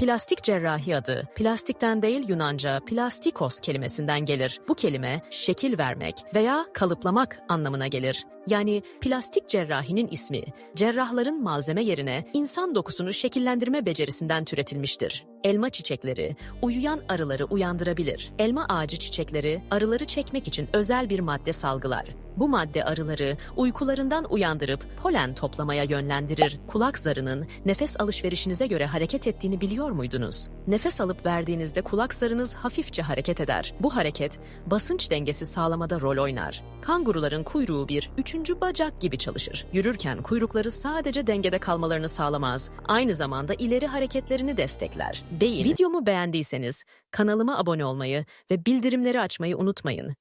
Plastik cerrahi adı, plastikten değil Yunanca plastikos kelimesinden gelir. Bu kelime şekil vermek veya kalıplamak anlamına gelir. Yani plastik cerrahinin ismi, cerrahların malzeme yerine insan dokusunu şekillendirme becerisinden türetilmiştir. Elma çiçekleri uyuyan arıları uyandırabilir. Elma ağacı çiçekleri arıları çekmek için özel bir madde salgılar. Bu madde arıları uykularından uyandırıp polen toplamaya yönlendirir. Kulak zarının nefes alışverişinize göre hareket ettiğini biliyor muydunuz? Nefes alıp verdiğinizde kulak zarınız hafifçe hareket eder. Bu hareket basınç dengesi sağlamada rol oynar. Kanguruların kuyruğu bir üçüncü bacak gibi çalışır. Yürürken kuyrukları sadece dengede kalmalarını sağlamaz, aynı zamanda ileri hareketlerini destekler. Beyin. Videomu beğendiyseniz kanalıma abone olmayı ve bildirimleri açmayı unutmayın.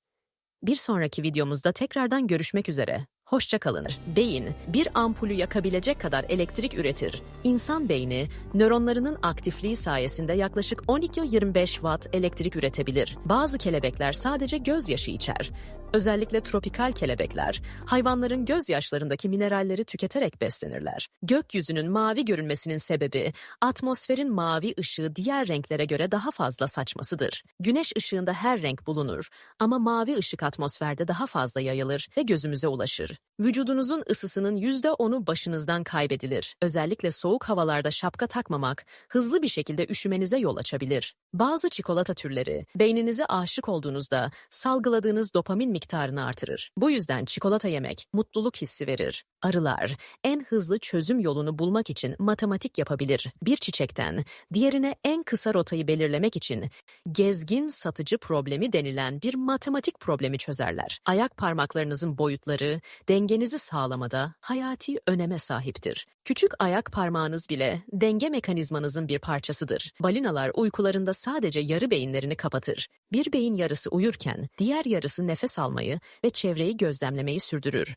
Bir sonraki videomuzda tekrardan görüşmek üzere. Hoşça kalın. Beyin, bir ampulü yakabilecek kadar elektrik üretir. İnsan beyni, nöronlarının aktifliği sayesinde yaklaşık 12-25 watt elektrik üretebilir. Bazı kelebekler sadece gözyaşı içer. Özellikle tropikal kelebekler, hayvanların gözyaşlarındaki mineralleri tüketerek beslenirler. Gökyüzünün mavi görünmesinin sebebi, atmosferin mavi ışığı diğer renklere göre daha fazla saçmasıdır. Güneş ışığında her renk bulunur ama mavi ışık atmosferde daha fazla yayılır ve gözümüze ulaşır. Vücudunuzun ısısının %10'u başınızdan kaybedilir. Özellikle soğuk havalarda şapka takmamak hızlı bir şekilde üşümenize yol açabilir. Bazı çikolata türleri beyninize aşık olduğunuzda salgıladığınız dopamin miktarını artırır. Bu yüzden çikolata yemek mutluluk hissi verir. Arılar en hızlı çözüm yolunu bulmak için matematik yapabilir. Bir çiçekten diğerine en kısa rotayı belirlemek için gezgin satıcı problemi denilen bir matematik problemi çözerler. Ayak parmaklarınızın boyutları dengenizi sağlamada hayati öneme sahiptir. Küçük ayak parmağınız bile denge mekanizmanızın bir parçasıdır. Balinalar uykularında sadece yarı beyinlerini kapatır. Bir beyin yarısı uyurken diğer yarısı nefes almayı ve çevreyi gözlemlemeyi sürdürür.